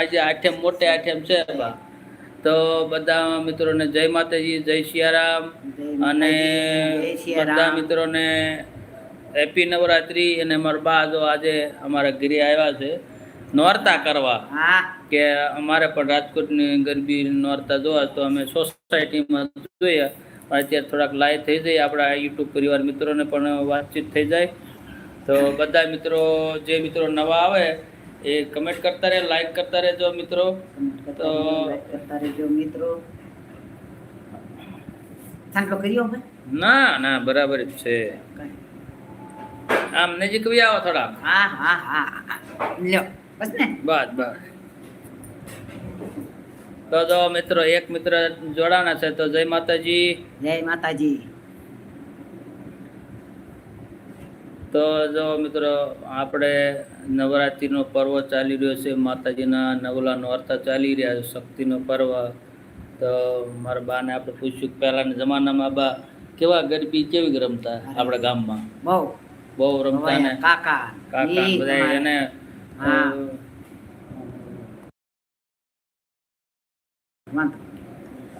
આજે આઠેમ મોટે આઠેમ છે તો બધા મિત્રોને જય માતાજી જય સિયારામ અને. બધા મિત્રોને હેપી નવરાત્રી અને મારા બા જો આજે અમારા ઘરે આવ્યા છે નોરતા કરવા. કે અમારે પણ રાજકોટની ગરબી નોરતા જોવા તો અમે સોસાયટીમાં જોઈએ. અત્યારે થોડાક લાઈવ થઈ જાય આપણા યુટ્યુબ પરિવાર મિત્રોને પણ વાતચીત થઈ જાય. તો બધા મિત્રો જે મિત્રો નવા આવે એ કમેન્ટ કરતા રહે લાઈક કરતા રહેજો મિત્રો. તો ના ના, બરાબર જ છે. આમ નજીક બી આવો થોડા હા હા હા. લ્યો બસ ને બસ. બસ તો જો મિત્રો, એક મિત્ર જોડાણા છે, તો જય માતાજી. જય માતાજી. તો જો મિત્રો આપણે નવરાત્રિનો પર્વ ચાલી રહ્યો છે માતાજીના નવલા નોરતા ચાલી રહ્યા છે શક્તિનો પર્વ. તો મારા બાને આપણે પૂછ્યું પહેલાના જમાનામાં બા કેવા ગરબી કેવી રમતા આપણા ગામમાં? બહુ. બહુ રમતા ને? કાકા કાકા બધા એને હા.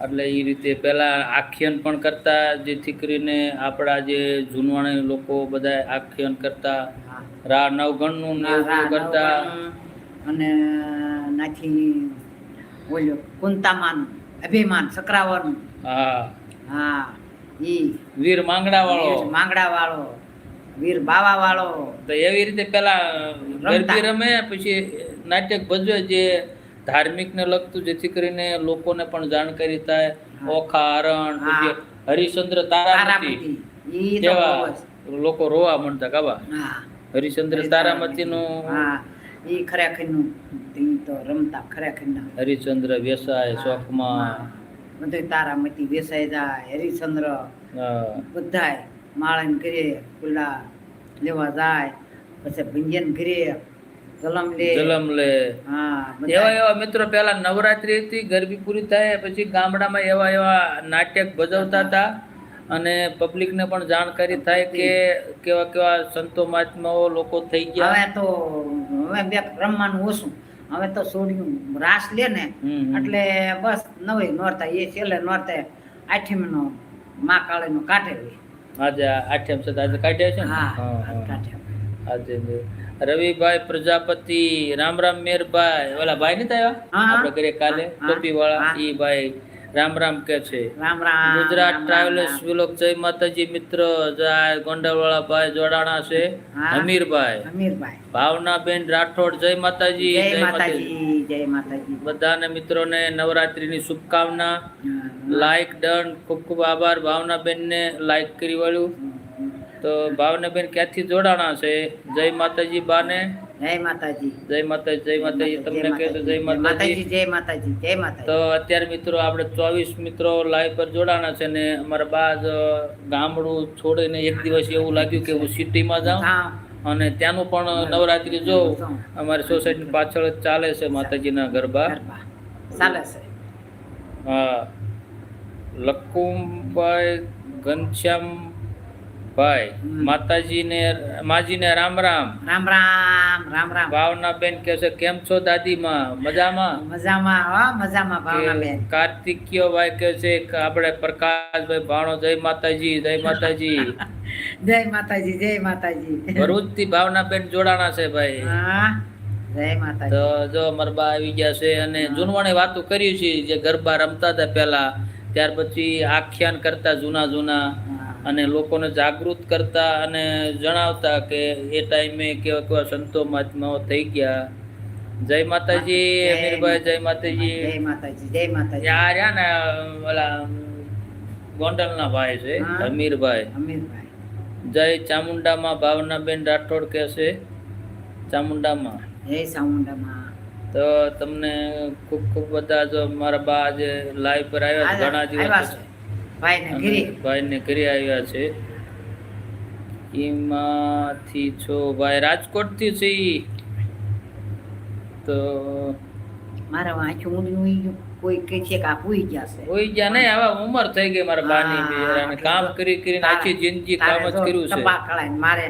એટલે એ રીતે પહેલાં આખ્યાન પણ કરતા જેથી કરીને આપણા જે જૂનવાણી લોકો બધા આખ્યાન કરતા રા નવગણનું કરતા. અને નાથી બોલ્યો કુંતામાન અભિમાન સકરાવન હા. હા ઈ. વીર માંગડા વાળો માંગડા વાળો વીર બાવા વાળો તો એવી રીતે પેલા. ગરબી રમે પછી નાટક ભજવે જે ધાર્મિક ને લગતું જેથી કરીને લોકોને પણ જાણકારી થાય. ઓખા હરણ હરિશ્ચંદ્ર તારામતી. કેવા લોકો રોવા મળતા કાબા હરિશ્ચંદ્ર તારામતી નું હા. ઈ ખરેખરનું તો રમતા ખરેખરના. હરિશ્ચંદ્ર વેસાય શોખમાં બધું તારામતી વેસાઈ જાય હરિચંદ્ર હા. બધાય માળન કરીએ ખુલ્લા લેવા જાય પછી ભંજન ઘરે જલમ લે એવા એવા મિત્રો પેલા નવરાત્રી હતી ગરબી પૂરી થાય પછી ગામડામાં એવા એવા નાટક ભજવતા હતા. અને પબ્લિકને પણ જાણકારી થાય કે કેવા કેવા સંતો મહાત્માઓ લોકો થઈ ગયા. હવે તો હવે બે રમવાનું ઓછું. હવે તો સોડિયું રાસ લે ને. એટલે બસ નવી નોરતા એ છેલ્લે નોરતા આઠમીનો મા કાળીનો કાઢે. આજે આઠમ કાઢ્યા છે ને? હા. કાઢે આજે રવિભાઈ પ્રજાપતિ રામ રામ મેરભાઈ ઓલા ભાઈ નતા આવ્યા. આપણે ઘરે કાલે ટોપી વાળા. ઈ ભાઈ રામ રામ કે છે. રામ રામ ગુજરાત ટ્રાવેલર્સ. વિલોક જય માતાજી મિત્ર ગોંડલવાળા ભાઈ જોડાણા છે. અમીરભાઈ અમીરભાઈ. અમીરભાઈ. ભાવનાબેન રાઠોડ જય માતાજી જય જય માતાજી. જય માતાજી. બધાને મિત્રોને નવરાત્રીની શુભકામના. લાઈક ડન ખૂબ ખૂબ આભાર. ભાવનાબેનને લાઈક કરી વાળ્યું. તો ભાવનાબેન ક્યાંથી જોડાણા છે? જય માતાજી બાને. જય માતાજી. જય માતાજી જય માતાજી. તમને કહે તો જય માતાજી. જય માતાજી જય માતાજી. તો અત્યારે મિત્રો આપણે ચોવીસ મિત્રો લાઈવ પર જોડાણા છે ને અમારા બાદ ગામડું છોડીને એક દિવસ એવું લાગ્યું કે હું સિટીમાં જાઉં. અને ત્યાંનું પણ નવરાત્રી જોઉં અમારી સોસાયટી પાછળ ચાલે છે માતાજીના ગરબા. ગરબા. ચાલે છે. હા. લક્કુમભાઈ ઘનશ્યામભાઈ હમ. માતાજીને માજીને રામ રામ. રામ રામ રામ રામ. ભાવનાબેન કે છે કેમ છો દાદીમાં? મજામાં? મજામાં હા મજામાં ભાવનાબેન. કાર્તિકીય ભાઈ કે છે આપણે પ્રકાશભાઈ ભાણો જય માતાજી જય માતાજી. જય માતાજી જય માતાજી. ભરૂચથી ભાવનાબેન જોડાણા છે ભાઈ. હા જય માતાજી. તો જો અમારા બા આવી ગયા છે અને જૂનવાણી વાતો કરી છે જે ગરબા રમતા હતા પહેલા ત્યાર પછી આખ્યાન કરતા જૂના જૂના. અને લોકોને જાગૃત કરતા અને જણાવતા કે એ ટાઈમે કેવા કેવા સંતો મહાત્માઓ થઈ ગયા. જય માતાજી અમીરભાઈ જય માતાજી. જય માતાજી જય માતાજી. યાર યા ને ઓલા ગોંડલના ભાઈ છે અમીરભાઈ. અમીરભાઈ. જય ચામુંડામાં ભાવનાબેન રાઠોડ કહે છે ચામુંડામાં. જય ચામુંડામાં. તો તમને ખૂબ ખૂબ બધા જો મારા બા આજે લાઈવ પર આવ્યા ઘણા દિવસ ભાઈને ઘરે. આવ્યા છે. એમાંથી છો ભાઈ રાજકોટથી છે તો મારા આંખું ઊંડી ગયું. કોઈ કે છે કે આ પૂઈ જશે પૂઈ ગયા નહીં હવે ઉંમર થઈ ગઈ મારા બાની બી કામ કરી કરીને આખી જિંદગી કામ જ કર્યું છે. કળાઈને મારે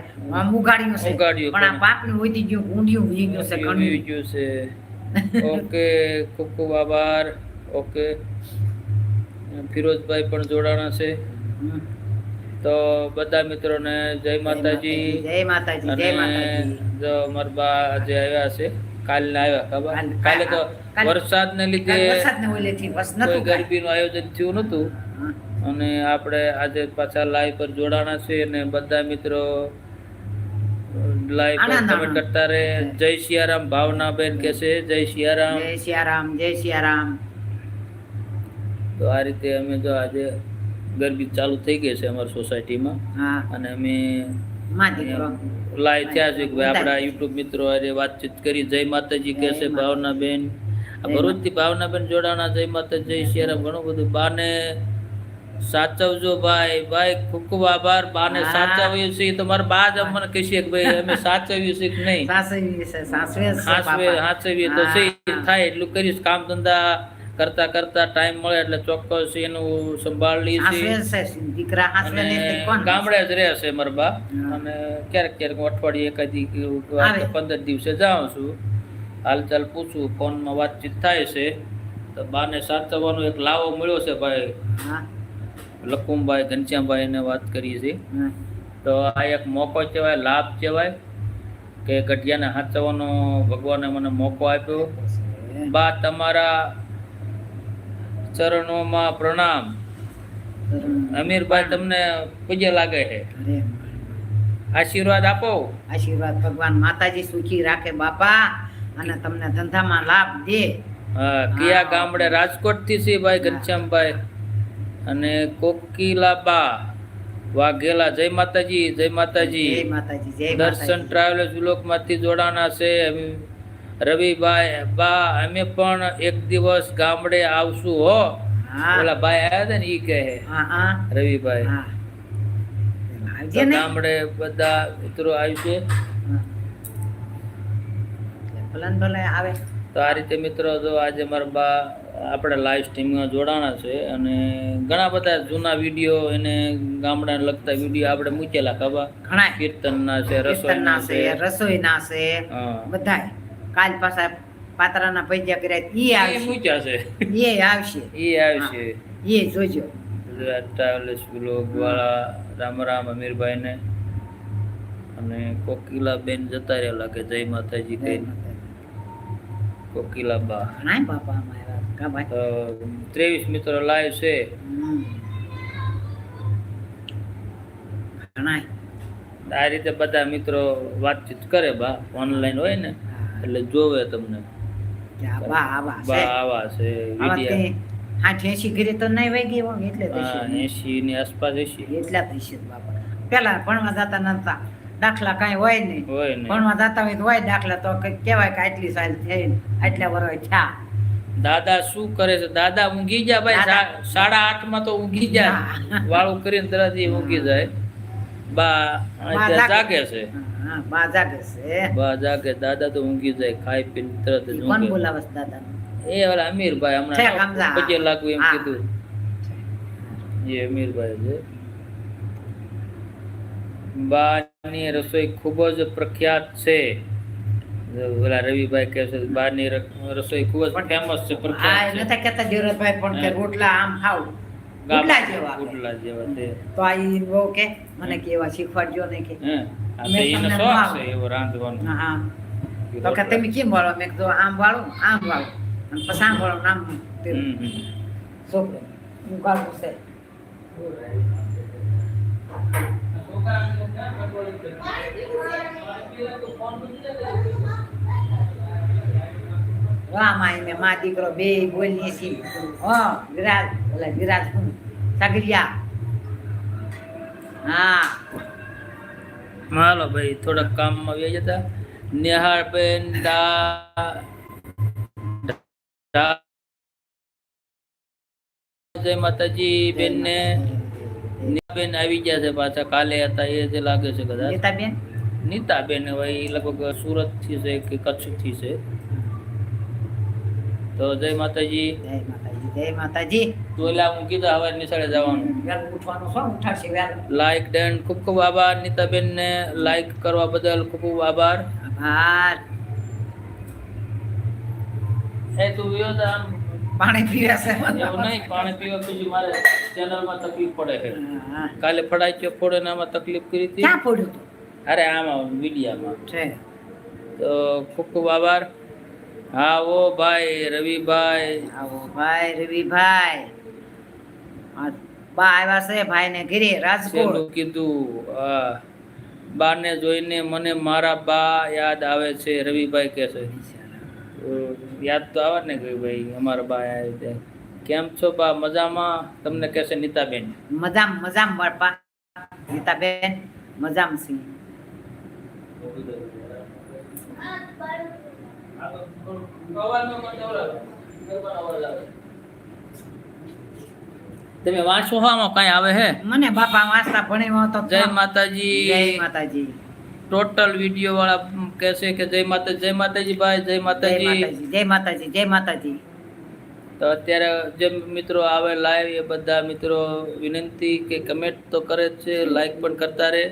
મુગાડ્યું છે. મુગાડ્યું પણ આ. પાકનું ઉડી ગયું ઊંડિયું ઉડી ગયું છે ઘણું. ગયું છે. ઓકે ખૂબ ખૂબ આભાર. ઓકે. ફિરોઝભાઈ પણ જોડાણા છે. તો બધા મિત્રોને જય માતાજી. જય માતાજી જય માતાજી જો અમારા બા આજે આવ્યા છે કાલને આવ્યા ખબર? કાલે તો વરસાદ ને લીધે ગરબી. ગરબીનું આયોજન થયું નતું અને આપણે આજે પાછા લાઈવ પર જોડાણા છે અને બધા મિત્રો લાઈવ પર કમેન્ટ કરતા રહે. જય સિયારામ ભાવનાબેન કે છે જય સિયારામ જય સિયારામ જય સિયારામ તો આ રીતે અમે જો આજે ગરબી ચાલુ થઈ ગઈ છે અમારી સોસાયટીમાં. અને અમે લાઈવ થયા છે કે ભાઈ આપણા યુટ્યુબ મિત્રો આજે વાતચીત કરી. જય માતાજી કે છે ભાવનાબેન. ભરૂચથી ભાવનાબેન જોડાણા જય માતા જય સિયારામ ઘણું બધું. બાને સાચવજો ભાઈ. ભાઈ ખૂબ ખૂબ આભાર. બાને સાચવ્યું છે. છીએ તો મારા બા જ અમને કહેશે કે ભાઈ અમે સાચવ્યું છે કે નહીં? સાચવીએ સાસવે છે તો થાય એટલું કરીશ. કામ ધંધા કરતા કરતા ટાઈમ મળે એટલે ચોક્કસ એનું સંભાળ દીકરા ગામડે જ રહેશે મારા બા. અને ક્યારેક ક્યારેક અઠવાડિયે એકાદી. પંદર દિવસે જાઉં છું. હાલચાલ પૂછું ફોનમાં વાતચીત થાય છે. તો બાને સાચવવાનો એક લાવો મળ્યો છે ભાઈ. લકુમભાઈ ઘનશ્યામભાઈ ને વાત કરીએ છીએ તો આ એક મોકો કહેવાય લાભ કહેવાય કે ગઢિયાને સાચવવાનો ભગવાને મને મોકો આપ્યો. બા તમારા ચરણોમાં પ્રણામ. અમીરભાઈ તમને પૂજ્ય લાગે છે. આશીર્વાદ આપો. આશીર્વાદ ભગવાન માતાજી સુખી રાખે બાપા અને તમને ધંધામાં લાભ દે. કયા ગામડે રાજકોટથી છે ભાઈ. ઘનશ્યામભાઈ. અને કોકિલાબા વાઘેલા. જય માતાજી જય માતાજી. જય માતાજી જય દર્શન ટ્રાવેલર્સ બ્લોકમાંથી જોડાણા છે રવિભાઈ બા અમે પણ એક દિવસ ગામડે આવશું હો. ઓલા ભાઈ આવ્યા હતા ને ઈ કહે. રવિભાઈ. ગામડે બધા મિત્રો આવશે આવે. તો આ રીતે મિત્રો જો આજે મારા બા આપણે લાઈવ સ્ટ્રીમમાં જોડાણા છે અને ઘણા બધા જૂના વીડિયો એને ગામડાને લગતા વીડિયો આપણે મૂકેલા ખબર? ઘણા કીર્તનના છે રસોઈના છે. રસોઈના છે. હા. બધાય. કાલ પાછા પાતરાના ભજીયા કર્યા ઈ એ આવશે. એ આવશે. એ આવશે. એ જોજો. ગુજરાત બ્લોગ વાળા રામ રામ અમીરભાઈ ને અને કોકિલા બેન જતા રહેલા કે જય માતાજી જય કઈ માતાજી. કોકિલા બા. ઘણાય બાપા ત્રેવીસ મિત્રો લાઈવ છે. આ રીતે બધા મિત્રો વાતચીત કરે બા. ઓનલાઈન હોય ને. એટલે જોવે તમને. આવા છે. ઘરે તો નહીં વાગી હોય એટલે તો હા છે. એસી ની આસપાસ એસી. એટલા તો બાપા. પેલા ભણવા જતા નતા. દાખલા કાંઈ હોય નહીં. ભણવા જતા હોય તો હોય દાખલા તો કહેવાય કે આટલી સાલ થઈ આટલા વર્ષ થયા. દાદા શું કરે છે? દાદા ઊંઘી જા ભાઈ સાડા આઠમાં તો ઊંઘી જાય વાળું કરીને તરત ઊંઘી જાય. બા બા જાગે. છે? બા જાગે છે. બા જાગે. દાદા તો ઊંઘી જાય ખાઈ પીને તરત જ કોણ ઊંઘે. દાદા એ ઓલા અમીરભાઈ હમણાં સમજા. પચે એમ કીધું. એ અમીરભાઈ છે. બાની રસોઈ ખૂબ જ પ્રખ્યાત છે. ઓલા રવિભાઈ કહે છે બારની રસોઈ ખૂબ જ ફેમસ છે પ્રખ્યાત કહેતા પણ કે રોટલા આમ ખાવ. ગામ- જેવા કે. જેવા છે. તો આ ઈ બહુ કે મને કેવા શીખવાડજો ને કે. હે? તો મેં શોખ છે એવો રાંધવાનો. હા તો કે તમે કેમ વાળો? મેં કીધું આમ વાળો આમ વાળો. અને પછી આમ વાળું હમ. છોકરો. હું ગાળું છે. વાહ માઈ મેં મા દીકરો બે બોલીએ છીએ. હો વિરાજ એટલે વિરાજ હું સગરિયા. હા. હાલો ભાઈ થોડાક કામમાં વ્યાજ હતા નિહાળ બેન દા જય માતાજી બેન ને બેન આવી ગયા છે પાછા કાલે હતા એ જે લાગે છે કદાચ. ગીતાબેન નીતા બેન હવે ઈ લગભગ સુરતથી છે કે કચ્છથી છે. તો જય માતાજી. જય માતાજી જય માતાજી. તો એટલે હું કીધું હવે નિશાળે જવાનું. વેલ ઉઠવાનું શું ઉઠાડશે વેલ? લાઈક ડન ખૂબ ખૂબ આભાર નીતાબેન ને લાઈક કરવા બદલ ખૂબ ખૂબ આભાર. આભાર. એ તું વિયો તો આમ. પાણી પીવા છે એવું નહીં પાણી પીવા પછી મારે ચેનલમાં તકલીફ પડે છે. કાલે ફડાઈ ચો ફોડે ને આમાં તકલીફ કરી હતી. ક્યાં ફોડ્યું અરે આમાં મીડિયામાં છે. તો ખૂબ ખૂબ આભાર. હા ઓ ભાઈ રવિભાઈ. આવો ભાઈ રવિભાઈ. આ બા આવ્યા છે ભાઈ ને ઘરે રાજકોટ. કીધું? હા બાને જોઈને મને મારા બા યાદ આવે છે રવિભાઈ કે છે. યાદ તો આવે ને કે ભાઈ અમારા બા આવે છે કેમ છો બા? મજામાં? તમને કહેશે નીતાબેન. મજામ મજામ બાપા નીતાબેન મજામ સિંહ તમે વાંચો હો કઈ આવે હે? મને બાપા વાંચતા ભણ્યો તો જય માતાજી. જય માતાજી. ટોટલ વીડિયો વાળા કહેશે કે જય માતા જય માતાજી ભાઈ જય માતાજી. જય માતાજી જય માતાજી. તો અત્યારે જે મિત્રો આવે લાઈવ એ બધા મિત્રો વિનંતી કે કમેન્ટ તો કરે છે લાઈક પણ કરતા રહે.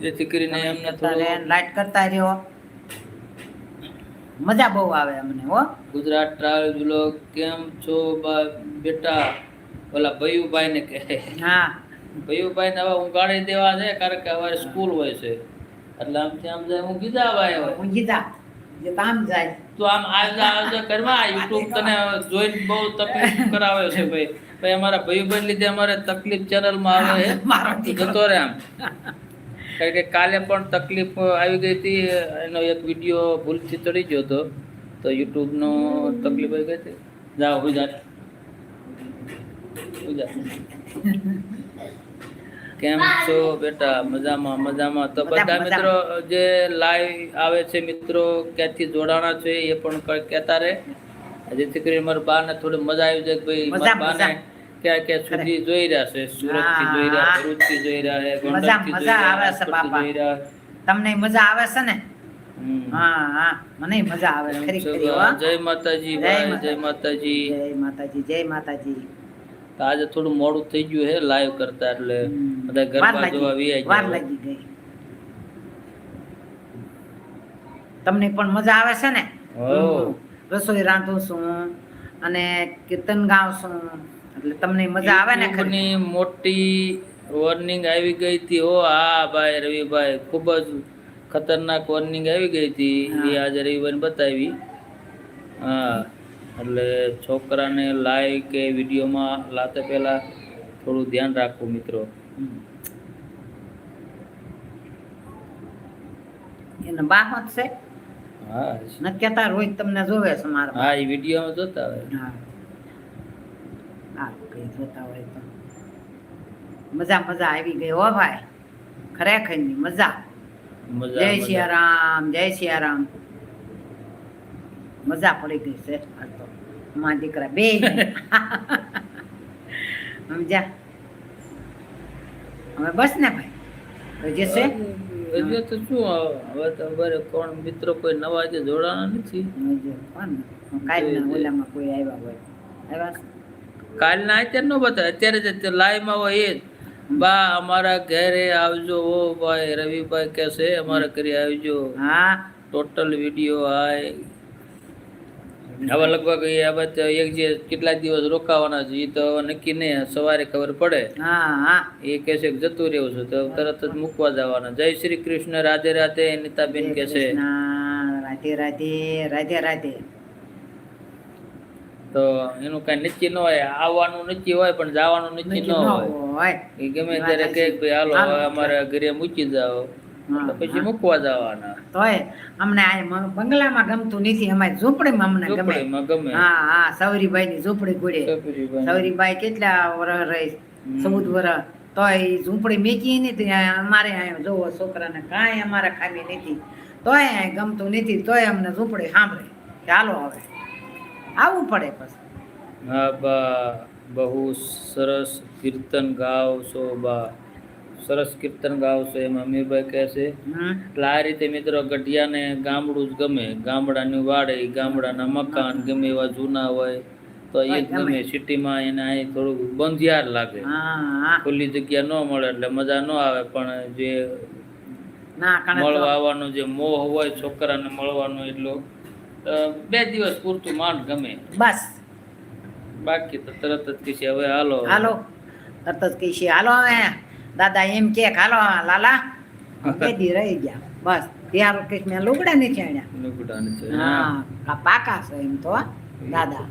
જેથી કરીને એમને થોડું લાઈક કરતા રહ્યો. મજા બહુ આવે અમને હો. ગુજરાત ટ્રાવેલ બ્લોગ કેમ છો બેટા? ઓલા ભયુભાઈ ને કહે. હા. ભયુભાઈ ને હવે હું ગાડી દેવા છે કારણ કે અમારે સ્કૂલ હોય છે. એટલે આમથી આમ જાય હું ગીધા ભાઈ હોય હું ગીધા જે કામ જાય. તો આમ કરવા યુટ્યુબ તને જોઈને બહુ તકલીફ કરાવે છે ભાઈ. ભાઈ અમારા ભાઈબંધ લીધે અમારે તકલીફ ચેનલમાં આવે. મારો જતો રહે આમ. કારણ કે કાલે પણ તકલીફ આવી ગઈ હતી એનો એક વીડિયો ભૂલથી ચડી ગયો હતો. તો યુટ્યુબનો તકલીફ આવી ગઈ હતી. જાઓ હું જા. હું જા. કેમ છો બેટા? મજામાં મજામાં. તો બધા મિત્રો જે લાઈવ આવે છે મિત્રો ક્યાંથી જોડાણા છે એ પણ કહેતા રહે. જેથી કરીને મારા બાને થોડી મજા આવી જાય કે ભાઈ મારા બાને. ક્યાં ક્યાં સુધી જોઈ રહ્યા છે? સુરતથી જોઈ રહ્યા ભરૂચથી જોઈ રહ્યા છે મજા- મજા આવે છે બાપા. તમને મજા આવે છે ને? હા હા. મને મજા આવે ખરી ખરી જય માતાજી જય માતાજી. જય માતાજી. જય માતાજી જય માતાજી. તો આજે થોડું મોડું થઈ ગયું હે લાઈવ કરતા એટલે બધા ગરબા જોવા વી વાર લાગી ગઈ. તમને પણ મજા આવે છે ને? રસોઈ રાંધું છું અને કીર્તન ગાઉં છું એટલે તમને મજા આવે ને ખરી? મોટી વોર્નિંગ આવી ગઈ હતી ઓ હા ભાઈ રવિભાઈ ખૂબ જ ખતરનાક વોર્નિંગ આવી ગઈ હતી એ આજે રવિભાઈ બતાવી. હા એટલે છોકરાને લાઈવ કે વિડીયોમાં લાતે પહેલા થોડું ધ્યાન રાખવું મિત્રો. એને બાહત છે. હા નક્યતા રોજ તમને જોવે છે મારા હા એ વિડીયોમાં જોતા હોય. હા. હા જોતા હોય તો. મજા મજા આવી ગઈ હો ભાઈ. ખરેખરની મજા. જય સિયારામ જય સિયારામ. મજા પડી ગઈ છે આજ તો. માં દીકરા બે સમજ્યા? હવે બસ ને ભાઈ? જે છે હજી તો શું હવે તો અમારે કોણ મિત્રો કોઈ નવા જે જોડાણા નથી? કાલના ઓલામાં કોઈ આવ્યા હોય. આવ્યા? કાલના અત્યારે ન બતાવે. અત્યારે જ લાઈવમાં હોય એ જ. બા અમારા ઘરે આવજો ઓ ભાઈ રવિભાઈ કહેશે અમારા ઘરે આવજો. હા. Total video hi. હવે લગભગ એ હવે એક જે કેટલા દિવસ રોકાવાના છે એ તો નક્કી નહીં સવારે ખબર પડે. હા હા. એ કહેશે છે જતું રહેવું છે તો તરત જ મૂકવા જવાના. જય શ્રી કૃષ્ણ રાધે રાધે નીતાબેન કહેશે. કૃષ્ણ, રાધે રાધે રાધે રાધે. તો એનું કઈ નક્કી ન હોય. આવવાનું નક્કી હોય પણ જવાનું નક્કી ન હોય. એ ગમે ત્યારે કે ભાઈ હાલો અમારા ઘરે મૂકી જાઓ. પછી. મૂકવા જવાના. તોય અમને આ બંગલામાં ગમતું નથી. અમારી ઝૂંપડીમાં અમને ગમે. ગમે. હા હા સૌરીબાઈ ની ઝૂંપડી ગુડે સફરીભાઈ. કેટલા વરસ રહી. ચૌદ વરસ તોય ઝૂંપડી મેકી નથી. અમારે અહીંયા જોવો છોકરાને કાંઈ અમારે ખામી નથી. તોય ગમતું નથી. તોય અમને ઝૂંપડી સાંભળે. ચાલો હવે. આવવું પડે પછી. હા બા બહુ સરસ કીર્તન ગાવ છો બા. સરસ કીર્તન ગાવ છો એમ અમીરભાઈ કહે છે. એટલે આ રીતે મિત્રો ગઢિયાને ગામડું જ ગમે. ગામડાની વાડી ગામડાના મકાન ગમે એવા જૂના હોય તો એ ગમે. સિટીમાં એને અહીં થોડુંક બંધિયાર લાગે. ખુલ્લી જગ્યા ન મળે એટલે મજા ન આવે પણ જે મળવા આવવાનો જે મોહ હોય છોકરાને મળવાનો એટલો બે દિવસ પૂરતું માંડ ગમે. બસ. બાકી તો તરત જ કહેશે હવે હાલો. હાલો. તરત જ કહીશી હાલો હવે. દાદા એમ કે હાલો લાલા. બે દી રહી ગયા. બસ. ત્યારે કહીશ મેં લુગડા નથી આણ્યા. લુગડાને છે હા આ પાકા છે એમ તો દાદા.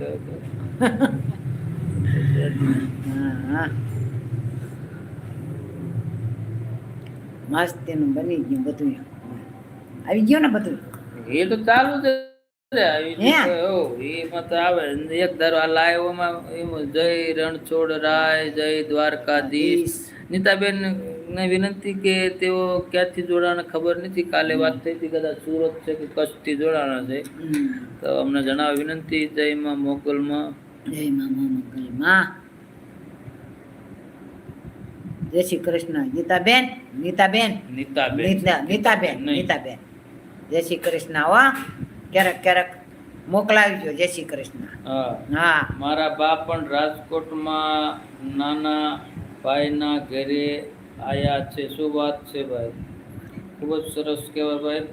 મસ્ત એનું બની ગયું બધું. આવી ગયું ને બધું? એ તો ચાલુ છે એક ધારો આ લાઈવમાં જય રણછોડ રાય જય દ્વારકાધીશ. નીતાબેન ને વિનંતી કે તેઓ ક્યાંથી જોડાણા ખબર નથી. કાલે વાત થઈ હતી કદાચ સુરત છે કે કચ્છથી જોડાણા છે તો અમને જણાવ વિનંતી જય માં મંગલમાં. જય શ્રી કૃષ્ણ. ગીતાબેન નીતાબેન. નીતાબેન. નીતા નીતાબેન. નીતાબેન. જય શ્રી કૃષ્ણ હો. ક્યારેક ક્યારેક મોકલાવજો જય શ્રી કૃષ્ણ. હા. મારા બા પણ રાજકોટમાં નાના ભાઈના ઘરે આયા છે. શું વાત છે ભાઈ? ખૂબ જ સરસ કહેવાય ભાઈ.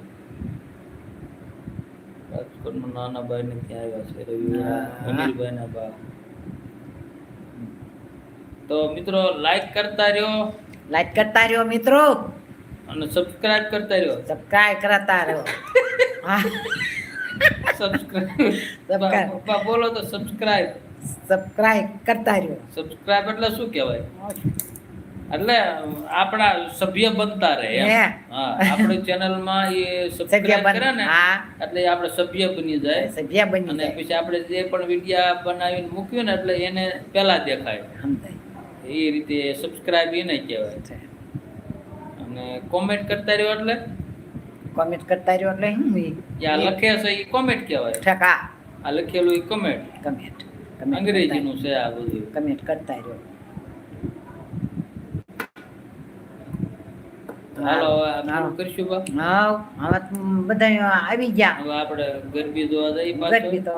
રાજકોટમાં નાના ભાઈને ત્યાં આવ્યા છે રવિવાર. હા. અમીરભાઈના બા તો મિત્રો લાઈક કરતા રહ્યો. લાઈક કરતા રહ્યો મિત્રો. અને સબસ્ક્રાઇબ કરતા રહ્યો. સબસ્ક્રાઇબ કરતા રહ્યો. હા. સબસ્ક્રાઇબ બોલો તો સબસ્ક્રાઇબ સબસ્ક્રાઇબ કરતા રહ્યો. સબસ્ક્રાઇબ એટલે શું કહેવાય? એટલે આપણા સભ્ય બનતા રહે. હે. હા આપણી ચેનલમાં એ સબસ્ક્રાઇબ કરે ને એટલે આપણે સભ્ય બની જાય. સભ્ય બની અને પછી આપણે જે પણ વિડિયા બનાવીને મૂક્યું ને એટલે એને પહેલા દેખાય. એ રીતે સબસ્ક્રાઇબ એને કહેવાય. અને કોમેન્ટ કરતા રહ્યો એટલે? કોમેન્ટ કરતા રહ્યો એટલે શું? લખે છે એ કોમેન્ટ કહેવાય. ઠકા આ લખેલું એ કોમેન્ટ કમેન્ટ અંગ્રેજીનું છે આ બધું. કમેન્ટ કરતા રહ્યો. હાલો કરશું બા. બધા આવી ગયા. હવે આપણે ગરબી જોવા જઈએ ગરબી તો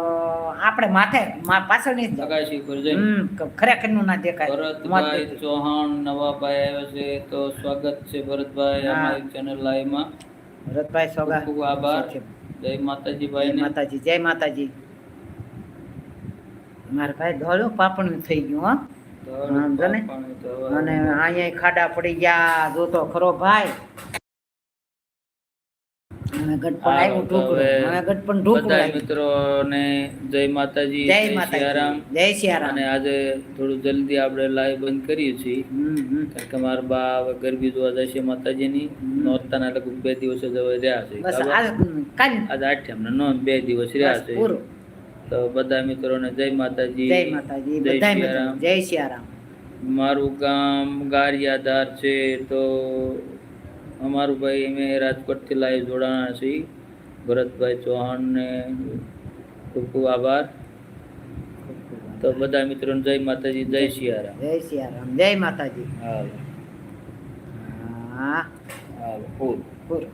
આપણે માથે મા- પાછળ નહીં. સગાશી પર ખરેખરનું ના દેખાય. ભરતભાઈ ચૌહાણ નવાભાઈ આવ્યા છે તો સ્વાગત છે ભરતભાઈ. અમારી ચેનલ લાઈવમાં ભરતભાઈ સોગા. ખૂબ આભાર. જય માતાજી ભાઈ માતાજી જય માતાજી. મારા ભાઈ ધોળું પાપણું થઈ ગયું હો. અને અહીંયા ખાડા પડી ગયા જોતો ખરો ભાઈ. હવે ગઢપણ આવ્યું ઢોકળું. હવે હવે ઢોકળું બધા મિત્રોને જય માતાજી જય માતાજી. જય સિયારામ. અને આજે થોડું જલ્દી આપણે લાઈવ બંધ કરીએ છીએ. હમ, હમ. કારણ કે મારા બા હવે ગરબી જોવા જશે માતાજીની. નોરતાના લગભગ બે દિવસ જ હવે રહ્યા છે. બસ ખબર? આજ કાલ. આજે આઠમ ને નોંધ બે દિવસ રહ્યા છે. તો બધા મિત્રોને જય માતાજી જય માતાજી જય સિયારામ. જય સિયારામ. મારું ગામ ગારિયાધાર છે તો અમારું ભાઈ અમે રાજકોટથી લાઈવ જોડાણા છીએ. ભરતભાઈ ચૌહાણને ખૂબ ખૂબ આભાર. તો બધા મિત્રોને જય માતાજી જય સિયારામ જય સિયારામ જય માતાજી. હા. હા ફૂલ.